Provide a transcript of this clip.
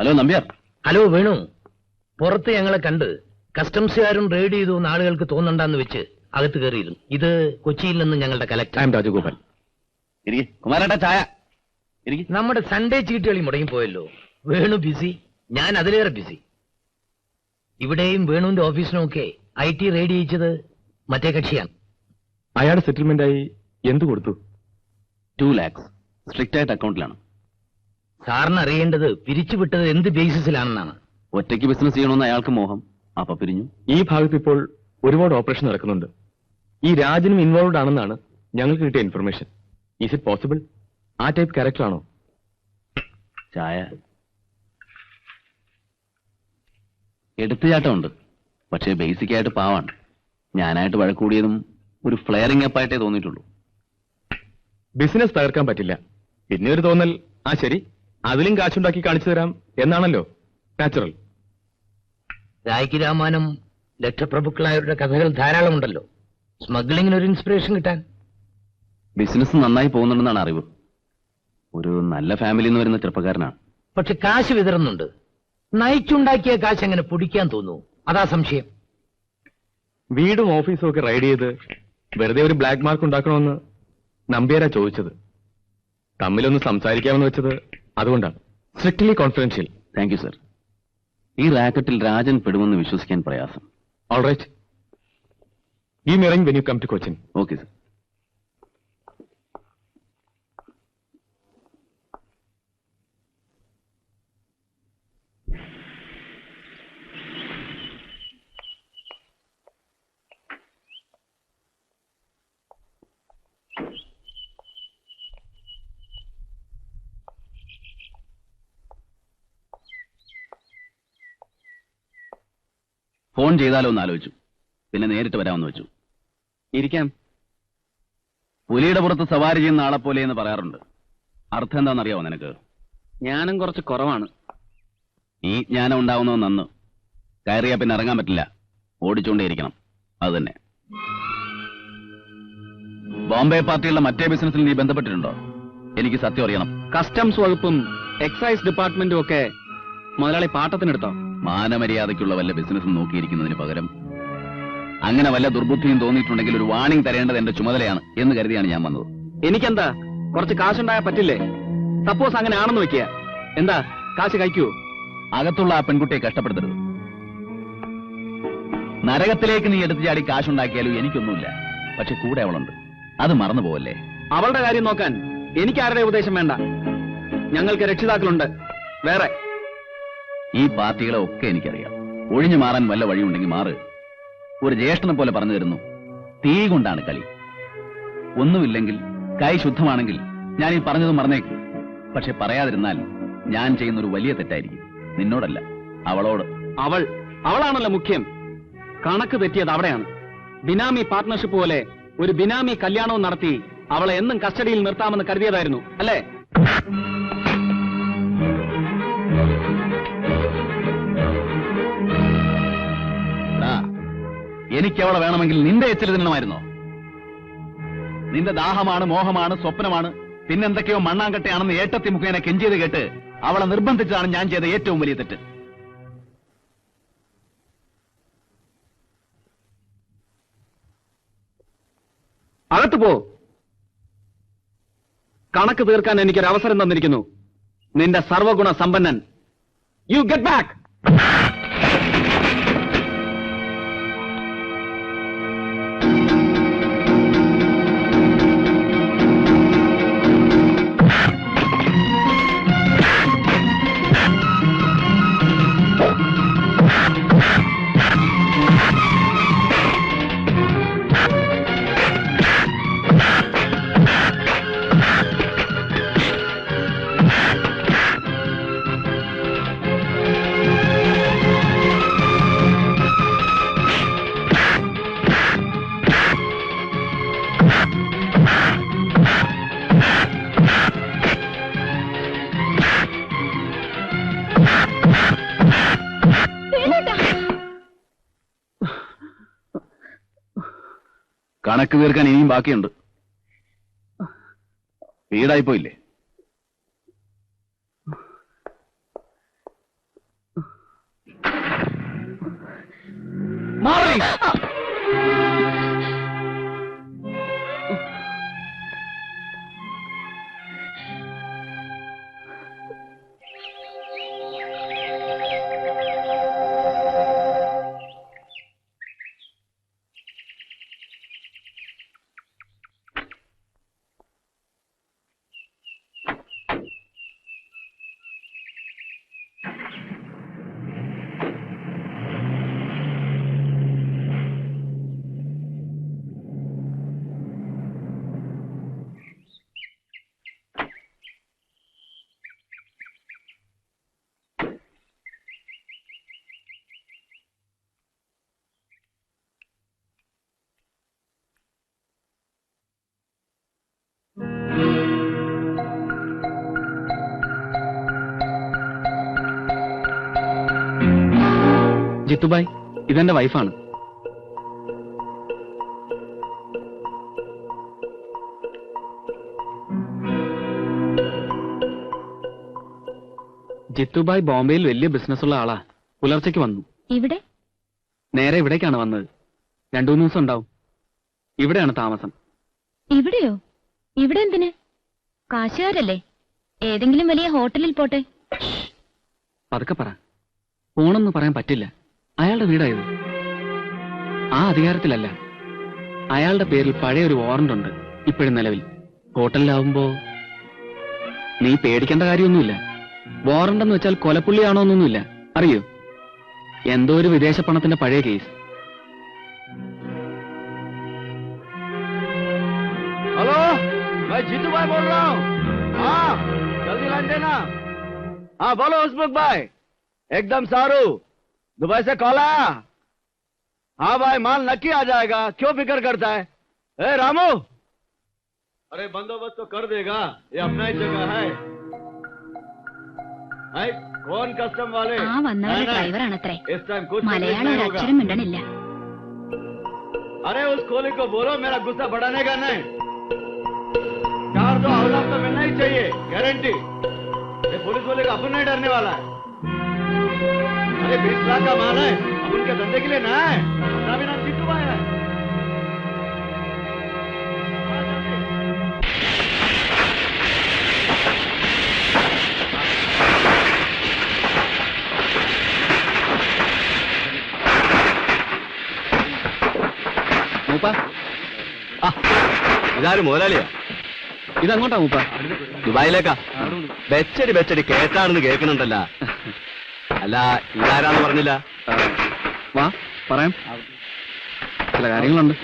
Hello Nambiar. Hello Venu. പുറത്ത് ഞങ്ങളെ കണ്ട് കസ്റ്റംസുകാരും റെയ്ഡ് ചെയ്തു എന്ന് ആളുകൾക്ക് തോന്നണ്ടെന്ന് വെച്ച് അകത്ത് കയറിയിരുന്നു. ഇത് കൊച്ചിയിൽ നിന്ന് ഞങ്ങളുടെ കലക്ടർ. രാജഗോപാൽ. ഇരിക്കെ. കുമാരേട്ടാ ചായ. ഇരിക്കെ. നമ്മുടെ സൺഡേ ചീട്ടുകളി മുടങ്ങിപ്പോയല്ലോ വേണു ബിസി ഞാൻ അതിലേറെ ബിസി ഇവിടെയും വേണുവിന്റെ ഓഫീസിനുമൊക്കെ ഐ ടി റെയ്ഡ് ചെയ്യിച്ചത് മറ്റേ കക്ഷിയാണ്. അയാളുടെ സെറ്റിൽമെന്റായി എന്ത് കൊടുത്തു? ടു ലാക്സ് സ്ട്രിക്റ്റ് ആയിട്ട് അക്കൗണ്ടിലാണ് സാറിന് അറിയേണ്ടത് പിരിച്ചുവിട്ടത് എന്ത് ബേസിസിലാണെന്നാണ് ഒറ്റയ്ക്ക് ബിസിനസ് ചെയ്യണമെന്ന് അയാൾക്ക് മോഹം. അപ്പൊ പിരിഞ്ഞു. ഈ ഭാഗത്ത് ഇപ്പോൾ ഒരുപാട് ഓപ്പറേഷൻ നടക്കുന്നുണ്ട്. ഈ രാജനും ഇൻവോൾവ് ആണെന്നാണ് ഞങ്ങൾക്ക് കിട്ടിയ ഇൻഫർമേഷൻ ഈസ് ഇറ്റ് പോസിബിൾ ആ ടൈപ്പ് ക്യാരക്ടർ ആണോ? ചായ. എടുത്തുചാട്ടമുണ്ട്. പക്ഷേ ബേസിക് ആയിട്ട് പാവാണ്. ഞാനായിട്ട് വഴക്കൂടിയതും ഒരു ഫ്ലെയറിംഗ് അപ്പ് ആയിട്ടേ തോന്നിയിട്ടുള്ളൂ. ബിസിനസ് തകർക്കാൻ പറ്റില്ല. പിന്നെ ഒരു തോന്നൽ. ആ ശരി. അതിലും കാശുണ്ടാക്കി കാണിച്ചു തരാം എന്നാണല്ലോ. നാച്ചുറൽ രായ്ക്ക് രാമാനം ലക്ഷപ്രഭുക്കളായവരുടെ കഥകൾ ധാരാളമുണ്ടല്ലോ. സ്മഗ്ലിങ്ങിന് ഒരു ഇൻസ്പിറേഷൻ കിട്ടാൻ. ബിസിനസ് നന്നായി പോകുന്നുണ്ടെന്നാണ് അറിവ്. ഒരു നല്ല ഫാമിലിയിൽ നിന്ന് വരുന്ന ചെറുപ്പക്കാരനാണ്. പക്ഷെ കാശ് വിതറുന്നുണ്ട്. നയിച്ചുണ്ടാക്കിയ കാശ് എങ്ങനെ പൊടിക്കാൻ തോന്നുന്നു. അതാ സംശയം. വീടും ഓഫീസും ഒക്കെ റൈഡ് ചെയ്ത് വെറുതെ ഒരു ബ്ലാക്ക് മാർക്ക് ഉണ്ടാക്കണമെന്ന് നമ്പ്യാരാ ചോദിച്ചത്. തമ്മിലൊന്ന് സംസാരിക്കാമെന്ന് വെച്ചത് അതുകൊണ്ടാണ്. Strictly confidential thank you sir ഈ റാക്കറ്റിൽ രാജൻ പെടുമെന്ന് വിശ്വസിക്കാൻ പ്രയാസം. ഓൾറൈറ്റ് ഈ meeting when you come to Cochin okay sir phone ചെയ്താലോ എന്ന് ആലോചിച്ചു. പിന്നെ നേരിട്ട് വരാമെന്ന് വെച്ചു. ഇരിക്കാം. പുലിയുടെ പുറത്ത് സവാരി ചെയ്യുന്ന ആളെ പോലെ എന്ന് പറയാറുണ്ട്. അർത്ഥം എന്താണെന്നറിയാവോ നിനക്ക്? ജ്ഞാനം കുറച്ച് കുറവാണ്. ഈ ജ്ഞാനം ഉണ്ടാവുന്നത് നന്ന്. കയറിയാ പിന്നെ ഇറങ്ങാൻ പറ്റില്ല. ഓടിച്ചുകൊണ്ടേയിരിക്കണം അത് തന്നെ. ബോംബെ പാർട്ടിയുള്ള മറ്റേ ബിസിനസ്സിൽ നീ ബന്ധപ്പെട്ടിട്ടുണ്ടോ? എനിക്ക് സത്യം അറിയണം. കസ്റ്റംസ് വകുപ്പും എക്സൈസ് ഡിപ്പാർട്ട്മെന്റും ഒക്കെ മുതലാളി പാട്ടത്തിനെടുത്തോ? മാനമര്യാദയ്ക്കുള്ള വല്ല ബിസിനസ്സും നോക്കിയിരിക്കുന്നതിന് പകരം അങ്ങനെ വല്ല ദുർബുദ്ധിയും തോന്നിയിട്ടുണ്ടെങ്കിൽ ഒരു വാണിംഗ് തരേണ്ടത് എന്റെ ചുമതലയാണ് എന്ന് കരുതിയാണ് ഞാൻ വന്നത്. എനിക്കെന്താ? കുറച്ച് കാശുണ്ടായാ പറ്റില്ലേ? സപ്പോസ് അങ്ങനെ ആണെന്ന് വെക്കുക. എന്താ? കാശ് കഴിക്കുവോ അകത്തുള്ള ആ പെൺകുട്ടിയെ കഷ്ടപ്പെടുത്തരുത്. നരകത്തിലേക്ക് നീ എടുത്തു ചാടി കാശുണ്ടാക്കിയാലും എനിക്കൊന്നുമില്ല. പക്ഷെ കൂടെ അവളുണ്ട്. അത് മറന്നു പോവല്ലേ? അവളുടെ കാര്യം നോക്കാൻ എനിക്ക് ആരുടെ ഉപദേശം വേണ്ട. ഞങ്ങൾക്ക് രക്ഷിതാക്കളുണ്ട്. വേറെ ഈ പാർട്ടികളെ ഒക്കെ എനിക്കറിയാം. ഒഴിഞ്ഞു മാറാൻ വല്ല വഴിയുണ്ടെങ്കിൽ മാറ്. ഒരു ജ്യേഷ്ഠനെ പോലെ പറഞ്ഞു തരുന്നു. തീ കൊണ്ടാണ് കളി. ഒന്നുമില്ലെങ്കിൽ കൈ ശുദ്ധമാണെങ്കിൽ ഞാൻ ഈ പറഞ്ഞത് മറന്നേക്കും. പക്ഷെ പറയാതിരുന്നാൽ ഞാൻ ചെയ്യുന്ന ഒരു വലിയ തെറ്റായിരിക്കും. നിന്നോടല്ല അവളോട്. അവൾ അവളാണല്ലോ മുഖ്യം. കണക്ക് തെറ്റിയത് അവിടെയാണ്. ബിനാമി പാർട്ട്ണർഷിപ്പ് പോലെ ഒരു ബിനാമി കല്യാണവും നടത്തി അവളെ എന്നും കസ്റ്റഡിയിൽ നിർത്താമെന്ന് കരുതിയതായിരുന്നു അല്ലേ? എനിക്ക് അവളെ വേണമെങ്കിൽ നിന്റെ എച്ചിൽ തിന്നണമായിരുന്നോ? നിന്റെ ദാഹമാണ് മോഹമാണ് സ്വപ്നമാണ് പിന്നെന്തൊക്കെയോ മണ്ണാങ്കട്ടയാണെന്ന് ഏട്ടത്തി മുഖേന കെഞ്ചിയത് കേട്ട് അവളെ നിർബന്ധിച്ചതാണ് ഞാൻ ചെയ്ത ഏറ്റവും വലിയ തെറ്റ്. അകത്ത് പോ. കണക്ക് തീർക്കാൻ എനിക്കൊരു അവസരം തന്നിരിക്കുന്നു. നിന്റെ സർവഗുണ സമ്പന്നൻ യു ഗെറ്റ് ബാക്ക് കണക്ക് തീർക്കാൻ ഇനിയും ബാക്കിയുണ്ട്. വീടായിപ്പോയില്ലേ മാറി. ജിത്തുബായ് ഇതെന്റെ വൈഫാണ്. ജിത്തുബായ് ബോംബെയിൽ വലിയ ബിസിനസ് ഉള്ള ആളാ. പുലർച്ചയ്ക്ക് വന്നു. ഇവിടെ? നേരെ ഇവിടേക്കാണ് വന്നത്. രണ്ടു മൂന്ന് ദിവസം ഉണ്ടാവും. ഇവിടെയാണ് താമസം. ഇവിടെയോ? ഇവിടെ എന്തിന്? കാശുകാരല്ലേ? ഏതെങ്കിലും വലിയ ഹോട്ടലിൽ പോട്ടെ. പതുക്കെ പറ. പോണെന്ന് പറയാൻ പറ്റില്ല. അയാളുടെ വീടായത് ആ അധികാരത്തിലല്ല അയാളുടെ പേരിൽ പഴയ ഒരു വാറന്റ് ഉണ്ട് ഇപ്പോഴും നിലവിൽ ഹോട്ടലിലാവുമ്പോ നീ പേടിക്കേണ്ട കാര്യമൊന്നുമില്ല വാറന്റ് എന്ന് വെച്ചാൽ കൊലപ്പുള്ളിയാണോ എന്നൊന്നുമില്ല അറിയോ എന്തോ ഒരു വിദേശ പണത്തിന്റെ പഴയ കേസ് हेलो मैं जीतू भाई बोल रहा हूँ हाँ जल्दी लाइन देना हाँ बोलो उस्मुख भाई एकदम सारू दुबई से कॉल आया हाँ भाई माल नक्की आ जाएगा क्यों फिक्र करता है ए रामू अरे बंदोबस्त तो कर देगा ये अपना ही जगह है है कौन कस्टम वाले ആ വന്നവരുടെ नहीं, नहीं, ഡ്രൈവറാണത്രേ इस टाइम कुछ മലയാളം नहीं ഒരു होगा അക്ഷരം മിണ്ടണില്ല अरे उस कोहली को बोलो मेरा गुस्सा बढ़ाने का नहीं चार दो हवला तो मिलना ही चाहिए गारंटी ये पुलिस वाले का अपन नहीं डरने वाला है अरे बीस लाख का माल है अब उनके धंधे के लिए ना है अपना भी नाम जीतू भाई है हाँ, जल्दी। മൂപ്പ ഇതാരും മുതലാളിയാ ഇതങ്ങോട്ടാ മൂപ്പ ദുബായിലേക്കാ ബെച്ചടി ബെച്ചടി കേട്ടാണെന്ന് കേൾക്കുന്നുണ്ടല്ല അല്ല ഇതാരാന്ന് പറഞ്ഞില്ല. വാ പറയാം. ചില കാര്യങ്ങളുണ്ട്.